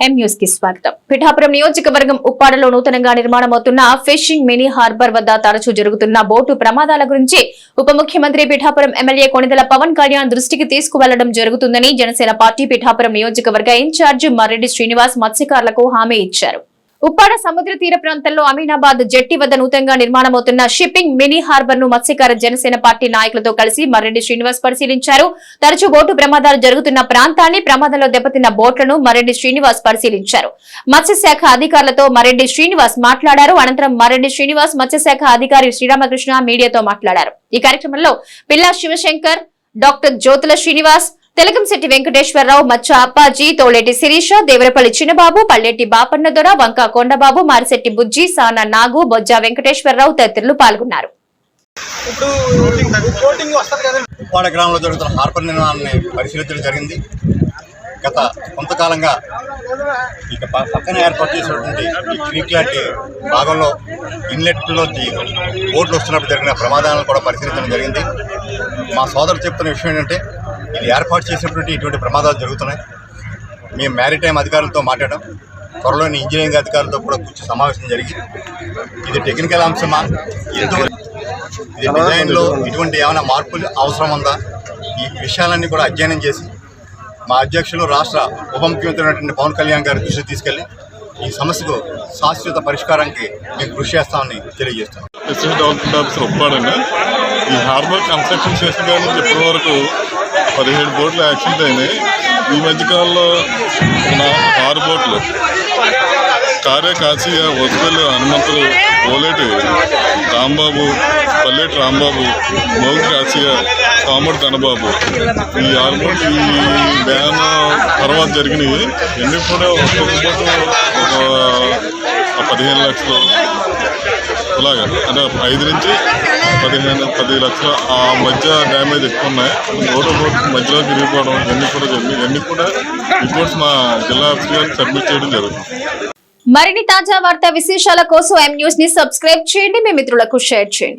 కి స్వాగతం. పిఠాపురం నియోజకవర్గం ఉప్పాడలో నూతనంగా నిర్మాణమవుతున్న ఫిషింగ్ మినీ హార్బర్ వద్ద తరచూ జరుగుతున్న బోటు ప్రమాదాల గురించి ఉప ముఖ్యమంత్రి పిఠాపురం ఎమ్మెల్యే కొణిదల పవన్ కళ్యాణ్ దృష్టికి తీసుకువెళ్ళడం జరుగుతుందని జనసేన పార్టీ పిఠాపురం నియోజకవర్గ ఇన్ఛార్జ్ మర్రెడ్డి శ్రీనివాస్ మత్స్యకారులకు హామీ ఇచ్చారు. ఉప్పాడ సముద్ర తీర ప్రాంతంలో అమీనాబాద్ జట్టి వద్ద నూతనంగా నిర్మాణమవుతున్న షిప్పింగ్ మినీ హార్బర్ను మత్స్యకార జనసేన పార్టీ నాయకులతో కలిసి మర్రెడ్డి శ్రీనివాస్ పరిశీలించారు. తరచూ బోటు ప్రమాదాలు జరుగుతున్న ప్రాంతాన్ని ప్రమాదంలో దెబ్బతిన్న బోట్లను మర్రెడ్డి శ్రీనివాస్ పరిశీలించారు. మత్స్యశాఖ అధికారులతో మర్రెడ్డి శ్రీనివాస్ మాట్లాడారు. అనంతరం మర్రెడ్డి శ్రీనివాస్ మత్స్యశాఖ అధికారి శ్రీరామకృష్ణ మీడియాతో మాట్లాడారు. ఈ కార్యక్రమంలో పిల్లా శివశంకర్ డాక్టర్ జ్యోతుల శ్రీనివాస్ తెలకంశెట్టి వెంకటేశ్వరరావు మచ్చ అప్పాజీ తోలేటి శిరీష దేవరపల్లి చిన్నబాబు పల్లెట్టి బాపన్న దొర వంక కొండబాబు మారిశెట్టి బుజ్జి సానా నాగు బొజ్జ వెంకటేశ్వరరావు తదితరులు పాల్గొన్నారు. గ్రామంలో జరుగుతున్న హార్బర్ నిర్మాణాన్ని పరిశీలించడం జరిగింది. గత కొంతకాలంగా ఇక పక్కన ఏర్పాటు చేసినటువంటి ఈ క్రీక్ లాంటి భాగంలో ఇన్లెట్లో బోట్లు వస్తున్నప్పుడు జరిగిన ప్రమాదాలను కూడా పరిశీలించడం జరిగింది. మా సోదరు చెప్తున్న విషయం ఏంటంటే ఇది ఏర్పాటు చేసినటువంటి ఇటువంటి ప్రమాదాలు జరుగుతున్నాయి. మేము మ్యారిటైమ్ అధికారులతో మాట్లాడడం త్వరలోని ఇంజనీరింగ్ అధికారులతో కూడా కూర్చొని సమావేశం జరిగి ఇది టెక్నికల్ అంశమా? ఎందుకు ఇది డిజైన్లో ఇటువంటి ఏమైనా మార్పులు అవసరం ఉందా? ఈ విషయాలన్నీ కూడా అధ్యయనం చేసి మా అధ్యక్షులు రాష్ట్ర ఉప ముఖ్యమంత్రి పవన్ కళ్యాణ్ గారి దృష్టికి తీసుకెళ్ళి ఈ సమస్యకు శాశ్వత పరిష్కారానికి మేము కృషి చేస్తామని తెలియజేస్తాం ఈ హార్బర్ కన్స్ట్రక్షన్ చేసిన కాడి వరకు పదిహేడు బోట్లు యాక్సిడెంట్ అయినాయి ఈ మధ్యకాలంలో ఆరు బోట్లు కారే కాశీయ వసపల్లి హనుమంతులు ఓలేటి రాంబాబు పల్లెటి రాంబాబు మోగు కాశీయ కామడి ధనబాబు. ఈ ఆరు బోట్లు ఈ బ్యాన్ తర్వాత జరిగినవి ఎన్ని కూడా ఒక్కొక్క ఒక పదిహేను లక్షలు. అలాగా. అంటే ఐదు నుంచి పదిహేను పది లక్షల ఆ మధ్య డ్యామేజ్ ఎక్కువ ఉన్నాయి. రోడ్డు బోట్ మధ్యలో తిరిగిపోవడం ఇవన్నీ కూడా జరిగింది ఇవన్నీ కూడా రిపోర్ట్స్ మా జిల్లా ఆఫీస్ సబ్మిట్ చేయడం జరుగుతుంది. మరిన్ని తాజా వార్తా విశేషాల కోసం ఎం న్యూస్ని సబ్స్క్రైబ్ చేయండి. మీ మిత్రులకు షేర్ చేయండి.